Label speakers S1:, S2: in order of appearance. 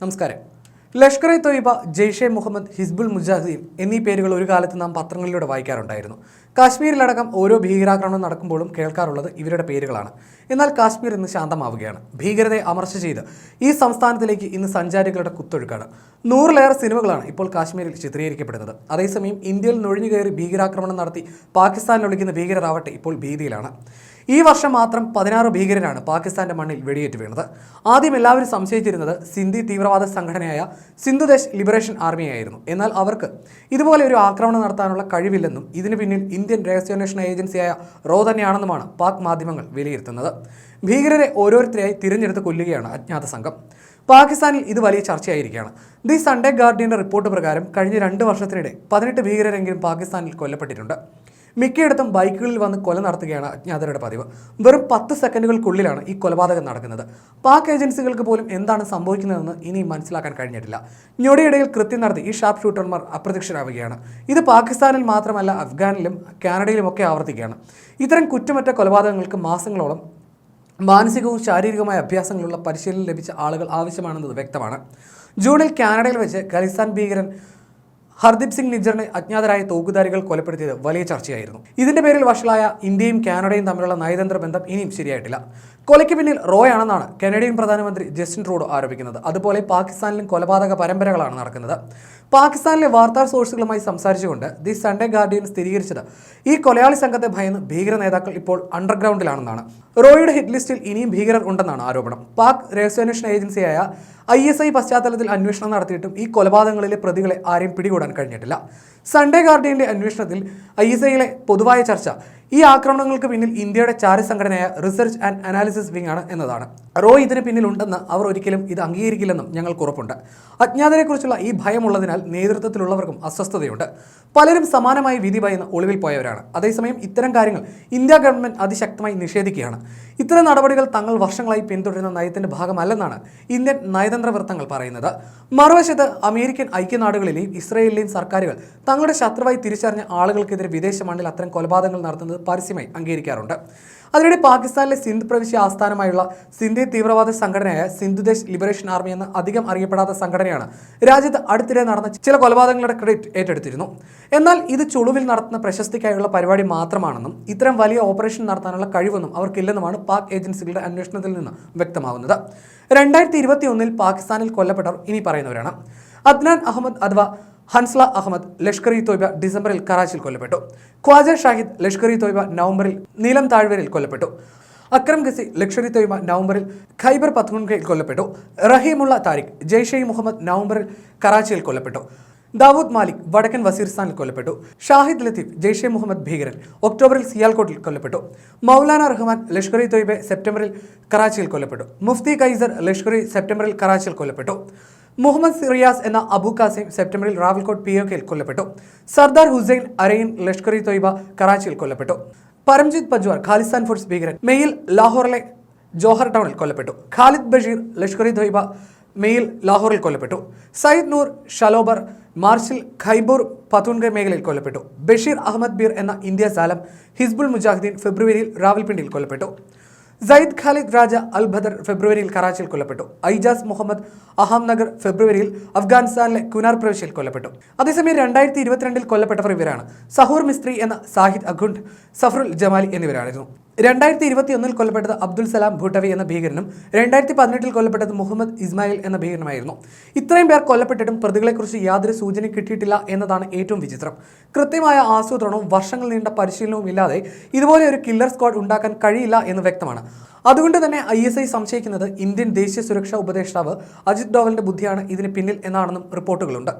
S1: നമസ്കാരം. ലഷ്കർ ഇ തൊയ്ബ ജെയ്ഷെ മുഹമ്മദ് ഹിസ്ബുൾ മുജാഹിദീൻ എന്നീ പേരുകൾ ഒരു കാലത്ത് നാം പത്രങ്ങളിലൂടെ വായിക്കാറുണ്ടായിരുന്നു. കാശ്മീരിലടക്കം ഓരോ ഭീകരാക്രമണം നടക്കുമ്പോഴും കേൾക്കാറുള്ളത് ഇവരുടെ പേരുകളാണ്. എന്നാൽ കാശ്മീർ ഇന്ന് ശാന്തമാവുകയാണ്. ഭീകരതയെ അമർച്ച ചെയ്ത് ഈ സംസ്ഥാനത്തിലേക്ക് ഇന്ന് സഞ്ചാരികളുടെ കുത്തൊഴുക്കാണ്. നൂറിലേറെ സിനിമകളാണ് ഇപ്പോൾ കാശ്മീരിൽ ചിത്രീകരിക്കപ്പെടുന്നത്. അതേസമയം ഇന്ത്യയിൽ നുഴഞ്ഞു കയറി ഭീകരാക്രമണം നടത്തി പാകിസ്ഥാനിൽ ഒളിക്കുന്ന ഭീകരരാവട്ടെ ഇപ്പോൾ ഭീതിയിലാണ്. ഈ വർഷം മാത്രം പതിനാറ് ഭീകരരാണ് പാകിസ്ഥാന്റെ മണ്ണിൽ വെടിയേറ്റ് വീണത്. ആദ്യം എല്ലാവരും സംശയിച്ചിരുന്നത് സിന്ധി തീവ്രവാദ സംഘടനയായ സിന്ധുദേശ് ലിബറേഷൻ ആർമിയായിരുന്നു. എന്നാൽ അവർക്ക് ഇതുപോലെ ഒരു ആക്രമണം നടത്താനുള്ള കഴിവില്ലെന്നും ഇതിന് പിന്നിൽ ഇന്ത്യൻ രഹസ്യാന്വേഷണ ഏജൻസിയായ റോ തന്നെയാണെന്നുമാണ് പാക് മാധ്യമങ്ങൾ വിലയിരുത്തുന്നത്. ഭീകരരെ ഓരോരുത്തരെയായി തിരഞ്ഞെടുത്ത് കൊല്ലുകയാണ് അജ്ഞാത സംഘം. പാകിസ്ഥാനിൽ ഇത് വലിയ ചർച്ചയായിരിക്കുകയാണ്. ദി സൺഡേ ഗാർഡിയന്റെ റിപ്പോർട്ട് പ്രകാരം കഴിഞ്ഞ രണ്ട് വർഷത്തിനിടെ പതിനെട്ട് ഭീകരരെങ്കിലും പാകിസ്ഥാനിൽ കൊല്ലപ്പെട്ടിട്ടുണ്ട്. മിക്കയിടത്തും ബൈക്കുകളിൽ വന്ന് കൊല നടത്തുകയാണ് അജ്ഞാതരുടെ പതിവ്. വെറും പത്ത് സെക്കൻഡുകൾക്കുള്ളിലാണ് ഈ കൊലപാതകം നടക്കുന്നത്. പാക് ഏജൻസികൾക്ക് പോലും എന്താണ് സംഭവിക്കുന്നതെന്ന് ഇനി മനസ്സിലാക്കാൻ കഴിഞ്ഞിട്ടില്ല. ഞൊടിയിടയിൽ കൃത്യം നടത്തി ഈ ഷാർപ്പ് ഷൂട്ടർമാർ അപ്രത്യക്ഷരാവുകയാണ്. ഇത് പാകിസ്ഥാനിൽ മാത്രമല്ല അഫ്ഗാനിലും കാനഡയിലും ഒക്കെ ആവർത്തിക്കുകയാണ്. ഇത്തരം കുറ്റമറ്റ കൊലപാതകങ്ങൾക്ക് മാസങ്ങളോളം മാനസികവും ശാരീരികവുമായ അഭ്യാസങ്ങളുള്ള പരിശീലനം ലഭിച്ച ആളുകൾ ആവശ്യമാണെന്നത് വ്യക്തമാണ്. ജൂണിൽ കാനഡയിൽ വെച്ച് ഖലിസ്ഥാൻ ഭീകരൻ ഹർദീപ് സിംഗ് നിജ്ജറിനെ അജ്ഞാതരായ തോക്കുധാരികൾ കൊലപ്പെടുത്തിയത് വലിയ ചർച്ചയായിരുന്നു. ഇതിന്റെ പേരിൽ വഷളായ ഇന്ത്യയും കാനഡയും തമ്മിലുള്ള നയതന്ത്ര ബന്ധം ഇനിയും ശരിയായിട്ടില്ല. കൊലയ്ക്ക് പിന്നിൽ റോയ് ആണെന്നാണ് കനേഡിയൻ പ്രധാനമന്ത്രി ജസ്റ്റിൻ ട്രൂഡോ ആരോപിക്കുന്നത്. അതുപോലെ പാകിസ്ഥാനിലും കൊലപാതക പരമ്പരകളാണ് നടക്കുന്നത്. പാകിസ്ഥാനിലെ വാർത്താ സോഴ്സുകളുമായി സംസാരിച്ചുകൊണ്ട് ദി സൺഡേ ഗാർഡിയൻ സ്ഥിരീകരിച്ചത് ഈ കൊലയാളി സംഘത്തെ ഭയന്ന് ഭീകര നേതാക്കൾ ഇപ്പോൾ അണ്ടർഗ്രൗണ്ടിലാണെന്നാണ്. റോയുടെ ഹിറ്റ് ലിസ്റ്റിൽ ഇനിയും ഭീകരർ ഉണ്ടെന്നാണ് ആരോപണം. പാക് രഹസ്യാന്വേഷണ ഏജൻസിയായ ഐ എസ് ഐ പശ്ചാത്തലത്തിൽ അന്വേഷണം നടത്തിയിട്ടും ഈ കൊലപാതകങ്ങളിലെ പ്രതികളെ ആരെയും പിടികൂടാൻ കഴിഞ്ഞിട്ടില്ല. സൺഡേ ഗാർഡിയന്റെ അന്വേഷണത്തിൽ ഐ എസ് ഐയിലെ പൊതുവായ ചർച്ച ഈ ആക്രമണങ്ങൾക്ക് പിന്നിൽ ഇന്ത്യയുടെ ചാരസംഘടനയായ റിസർച്ച് ആൻഡ് അനാലിസിസ് വിങ് ആണ് എന്നതാണ്. റോ ഇതിന് പിന്നിലുണ്ടെന്ന് അവർ ഒരിക്കലും ഇത് അംഗീകരിക്കില്ലെന്നും ഞങ്ങൾക്ക് ഉറപ്പുണ്ട്. അജ്ഞാതരെക്കുറിച്ചുള്ള ഈ ഭയമുള്ളതിനാൽ നേതൃത്വത്തിലുള്ളവർക്കും അസ്വസ്ഥതയുണ്ട്. പലരും സമാനമായി വിധി ഭയന്ന് ഒളിവിൽ പോയവരാണ്. അതേസമയം ഇത്തരം കാര്യങ്ങൾ ഇന്ത്യ ഗവൺമെന്റ് അതിശക്തമായി നിഷേധിക്കുകയാണ്. ഇത്തരം നടപടികൾ തങ്ങൾ വർഷങ്ങളായി പിന്തുടരുന്ന നയത്തിന്റെ ഭാഗമല്ലെന്നാണ് ഇന്ത്യൻ നയതന്ത്ര വൃത്തങ്ങൾ പറയുന്നത്. മറുവശത്ത് അമേരിക്കൻ ഐക്യനാടുകളിലെയും ഇസ്രയേലിലെയും സർക്കാരുകൾ തങ്ങളുടെ ശത്രുവായി തിരിച്ചറിഞ്ഞ ആളുകൾക്കെതിരെ വിദേശ മണ്ണിൽ അത്തരം കൊലപാതകങ്ങൾ നടത്തുന്നത് പരസ്യമായി അംഗീകരിക്കാറുണ്ട്. അതിനിടെ പാകിസ്ഥാനിലെ സിന്ധ് പ്രവിശ്യ ആസ്ഥാനമായുള്ള സിന്ധി തീവ്രവാദ സംഘടനയായ സിന്ധുദേശ് ലിബറേഷൻ ആർമി എന്ന അധികം അറിയപ്പെടാത്ത സംഘടനയാണ് രാജ്യത്ത് അടുത്തിടെ നടന്ന ചില കൊലപാതകങ്ങളുടെ ക്രെഡിറ്റ് ഏറ്റെടുത്തിരുന്നു. എന്നാൽ ഇത് ചുളുവിൽ നടത്തുന്ന പ്രശസ്തിക്കായുള്ള പരിപാടി മാത്രമാണെന്നും ഇത്തരം വലിയ ഓപ്പറേഷൻ നടത്താനുള്ള കഴിവൊന്നും അവർക്കില്ലെന്നുമാണ് പാക് ഏജൻസികളുടെ അന്വേഷണത്തിൽ നിന്ന് വ്യക്തമാകുന്നത്. രണ്ടായിരത്തി ഇരുപത്തി ഒന്നിൽ പാകിസ്ഥാനിൽ കൊല്ലപ്പെട്ടവർ ഇനി പറയുന്നവരാണ്. അദ്നാൻ അഹമ്മദ് അഥവാ ഹൻസ്ല അഹമ്മദ് ലഷ്കർ ഇ തോയ്ബ ഡിസംബറിൽ കറാച്ചിയിൽ കൊല്ലപ്പെട്ടു. ഖ്വാജ ഷാഹിദ് ലഷ്കർ ഇ തോയ്ബ നവംബറിൽ നീലം താഴ്വരയിൽ കൊല്ലപ്പെട്ടു. അക്രം ഗസി ലഷ്കർ ഇ തോയ്ബ നവംബറിൽ ഖൈബർ പത്മൻഖയിൽ കൊല്ലപ്പെട്ടു. റഹീമുള്ള താരിഖ് ജെയ്ഷെ മുഹമ്മദ് നവംബറിൽ കറാച്ചിയിൽ കൊല്ലപ്പെട്ടു. ദാവൂദ് മാലിക് വടക്കൻ വസീർസ്ഥാനിൽ കൊല്ലപ്പെട്ടു. ഷാഹിദ് ലത്തീഫ് ജെയ്ഷെ മുഹമ്മദ് ഭീകരൻ ഒക്ടോബറിൽ സിയാൽകോട്ടിൽ കൊല്ലപ്പെട്ടു. മൗലാന റഹ്മാൻ ലഷ്കർ ഇ തോയ്ബെ സെപ്റ്റംബറിൽ കറാച്ചിയിൽ കൊല്ലപ്പെട്ടു. മുഫ്തി കൈസർ ലഷ്കർ സെപ്റ്റംബറിൽ കറാച്ചിയിൽ കൊല്ലപ്പെട്ടു. മുഹമ്മദ് സിറിയാസ് എന്ന അബു കാസിം സെപ്റ്റംബറിൽ റാവൽകോട്ട് പി ഒ കൊല്ലപ്പെട്ടു. സർദാർ ഹുസൈൻ അരയിൻ ലഷ്കർ ഇ തൊയ്ബ കറാച്ചിയിൽ കൊല്ലപ്പെട്ടു. പരംജിത് പജ്വാർ ഖാലിസ്ഥാൻ ഫോഴ്സ് ഭീകരൻ മെയിൽ ലാഹോറിലെ ജോഹർ ടൗണിൽ കൊല്ലപ്പെട്ടു. ഖാലിദ് ബഷീർ ലഷ്കർ ഇ തൊയ്ബ മെയിൽ ലാഹോറിൽ കൊല്ലപ്പെട്ടു. സയ്യിദ് നൂർ ഷലോബർ മാർഷിൽ ഖൈബൂർ പത്തൂൺഗ മേഖലയിൽ കൊല്ലപ്പെട്ടു. ബഷീർ അഹമ്മദ് ബീർ എന്ന ഇന്ത്യ സാലം ഹിസ്ബുൾ മുജാഹിദ്ദീൻ ഫെബ്രുവരിയിൽ റാവൽപിണ്ടിയിൽ കൊല്ലപ്പെട്ടു. സയ്യിദ് ഖാലിദ് രാജ അൽ ബദർ ഫെബ്രുവരിയിൽ കറാച്ചിയിൽ കൊല്ലപ്പെട്ടു. ഐജാസ് മുഹമ്മദ് അഹമ്മദ്നഗർ ഫെബ്രുവരിയിൽ അഫ്ഗാനിസ്ഥാനിലെ കുനാർ പ്രവിശ്യയിൽ കൊല്ലപ്പെട്ടു. അതേസമയം രണ്ടായിരത്തി ഇരുപത്തിരണ്ടിൽ കൊല്ലപ്പെട്ടവർ ഇവരാണ്. സഹൂർ മിസ്ത്രി എന്ന സാഹിദ് അഖുണ്ട് സഫറുൽ ജമാലി എന്നിവരായിരുന്നു. രണ്ടായിരത്തി ഇരുപത്തി ഒന്നിൽ കൊല്ലപ്പെട്ടത് അബ്ദുൽ സലാം ഭൂട്ടവി എന്ന ഭീകരനും രണ്ടായിരത്തി പതിനെട്ടിൽ കൊല്ലപ്പെട്ടത് മുഹമ്മദ് ഇസ്മായിൽ എന്ന ഭീകരനുമായിരുന്നു. ഇത്രയും പേർ കൊല്ലപ്പെട്ടിട്ടും പ്രതികളെക്കുറിച്ച് യാതൊരു സൂചന കിട്ടിയിട്ടില്ല എന്നതാണ് ഏറ്റവും വിചിത്രം. കൃത്യമായ ആസൂത്രണവും വർഷങ്ങൾ നീണ്ട പരിശീലനവും ഇല്ലാതെ ഇതുപോലെ ഒരു കില്ലർ സ്ക്വാഡ് ഉണ്ടാക്കാൻ കഴിയില്ല എന്ന് വ്യക്തമാണ്. അതുകൊണ്ട് തന്നെ ഐ എസ് ഐ സംശയിക്കുന്നത് ഇന്ത്യൻ ദേശീയ സുരക്ഷാ ഉപദേഷ്ടാവ് അജിത് ഡോവലിന്റെ ബുദ്ധിയാണ് ഇതിന് പിന്നിൽ എന്നാണെന്നും റിപ്പോർട്ടുകളുണ്ട്.